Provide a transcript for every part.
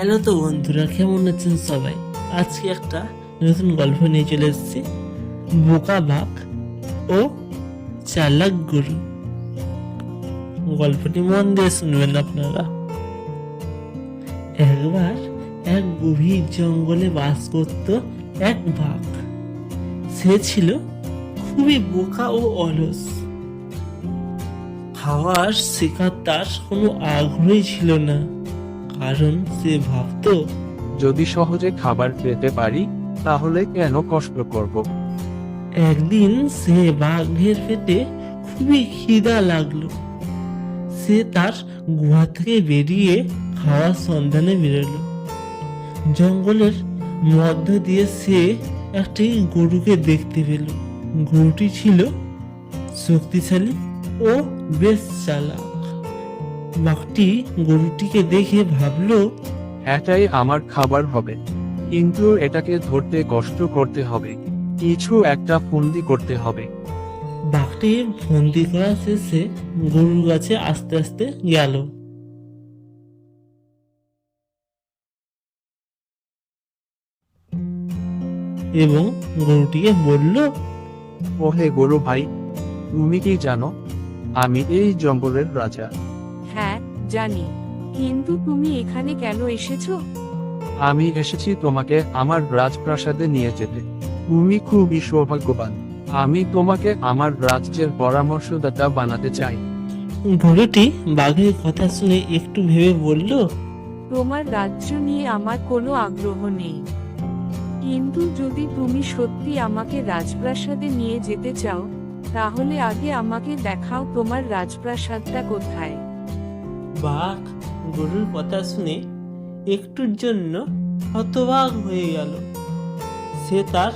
Hello তো বন্ধুরা, কেমন আছেন সবাই? আজকে একটা নতুন গল্প নিয়ে চলে এসেছি। বোকা বাঘ ও চালাক গরু। গল্পটি মন দিয়ে শুনবেন আপনারা। একবার এক গভীর জঙ্গলে বাস করত এক বাঘ। সে ছিল খুবই বোকা ও অলস। খাওয়ার শেখার তার কোনো আগ্রহই ছিল না। কারণ সে ভাবতো যদি সহজে খাবার পেতে পারি তাহলে কেন কষ্ট করব? একদিন সে বাঘের পেটে খুবই খিদা লাগল। সে তার গুহা থেকে বেরিয়ে খাওয়ার সন্ধানে বেরোলো। জঙ্গলের মধ্য দিয়ে সে একটি গরুকে দেখতে পেল। গরুটি ছিল শক্তিশালী ও বেশ চালাক। বাঘটি গরুটিকে দেখে ভাবলো এটাই আমার খাবার হবে। কিন্তু এটাকে ধরতে কষ্ট করতে হবে। কিছু একটা ফন্দি করতে হবে। বাঘটি বন্দি করা শেষে গরুর কাছে আস্তে আস্তে গেল। এবং গরুটিকে বলল ওহে গরু ভাই তুমি কি জানো আমি এই জঙ্গলের রাজা। হ্যাঁ জানি। কিন্তু তুমি এখানে কেন এসেছ? আমি এসেছি তোমাকে আমার রাজপ্রাসাদে নিয়ে যেতে। তুমি খুবই সৌভাগ্যবান। আমি তোমাকে আমার রাজ্যের পরামর্শদাতা বানাতে চাই। গরুটি বাঘের কথা শুনে একটু ভেবে বলল তোমার রাজ্য নিয়ে আমার কোনো আগ্রহ নেই। কিন্তু যদি তুমি সত্যি আমাকে রাজপ্রাসাদে নিয়ে যেতে চাও তাহলে আগে আমাকে দেখাও তোমার রাজপ্রাসাদটা কোথায়। বাঘ গরুর কথা শুনে একটুর জন্য হতবাক হয়ে গেল। সে তার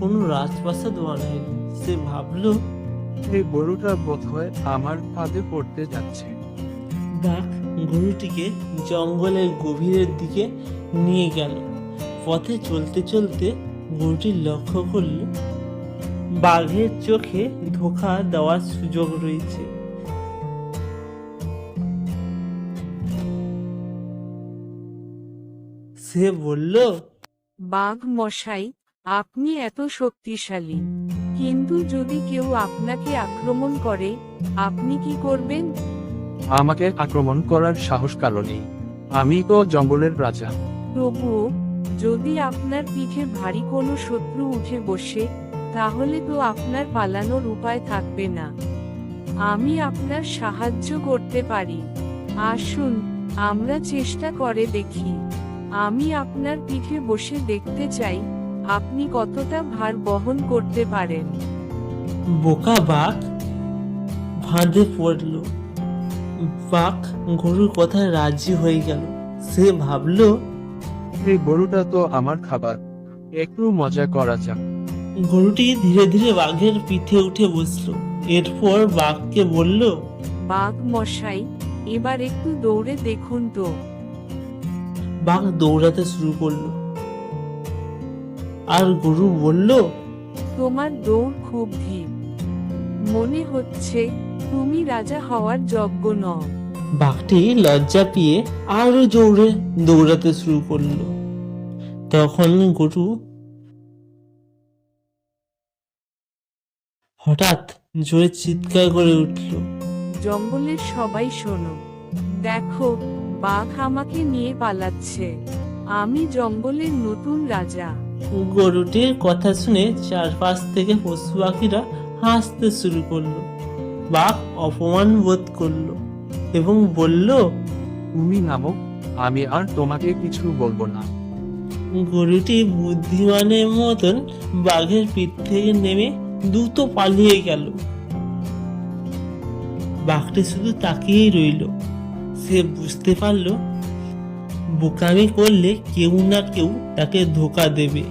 কোনো রাজপ্রাসাদ বানায়নি। সে ভাবল এই গরুটা বোধহয় আমার ফাঁদে পড়তে যাচ্ছে। বাঘ গরুটিকে জঙ্গলের গভীরের দিকে নিয়ে গেল। পথে চলতে চলতে গরুটি লক্ষ্য করল বাঘের চোখে ধোকা দেওয়ার সুযোগ রয়েছে। সে বলল বাঘ মশাই আপনি এত শক্তিশালী। কিন্তু যদি কেউ আপনাকে আক্রমণ করে আপনি কি করবেন? আমাকে আক্রমণ করার সাহস কারও নেই। আমি তো জঙ্গলের রাজা। তবুও যদি আপনার পিঠে ভারী কোনো শত্রু উঠে বসে তাহলে তো আপনার পালানোর উপায় থাকবে না। আমি আপনার সাহায্য করতে পারি। আসুন আমরা চেষ্টা করে দেখি। আমি আপনার পিঠে বসে দেখতে চাই আপনি কতটা ভার বহন করতে পারেন? বোকা বাঘ? ফাঁদে পড়ল। বাঘ গরুর কথায় রাজি হয়ে গেল। সে ভাবলো এই গরুটা তো আমার খাবার একটু মজা করা যাক। গরুটি ধীরে ধীরে বাঘের পিঠে উঠে বসল। এরপর বাঘকে বলল বাঘ মশাই এবার একটু দৌড়ে দেখুন তো। বাঘ দৌড়াতে শুরু করল। আর গরু বলল তোমার দৌড় খুব ধীর। মনে হচ্ছে তুমি রাজা হওয়ার যোগ্য নও। বাঘটি লজ্জা পেয়ে আরও জোরে দৌড়াতে শুরু করল। তখন গরু হঠাৎ জোরে চিৎকার করে উঠল। জঙ্গলের সবাই শোনো দেখো বাঘ আমাকে নিয়ে পালাচ্ছে। আমি জঙ্গলের নতুন রাজা। গরুটির কথা শুনে চারপাশ থেকে পশু পাখিরা হাসতে শুরু করল। বাঘ অপমান বোধ করল এবং বলল তুমি নামো আমি আর তোমাকে কিছু বলব না। গরুটি বুদ্ধিমানের মতন বাঘের পিঠ থেকে নেমে দ্রুত পালিয়ে গেল। বাঘটি শুধু তাকিয়েই রইল। সে বুঝতে পারল বোকামি করলে কেউ না কেউ তাকে ধোকা দেবে।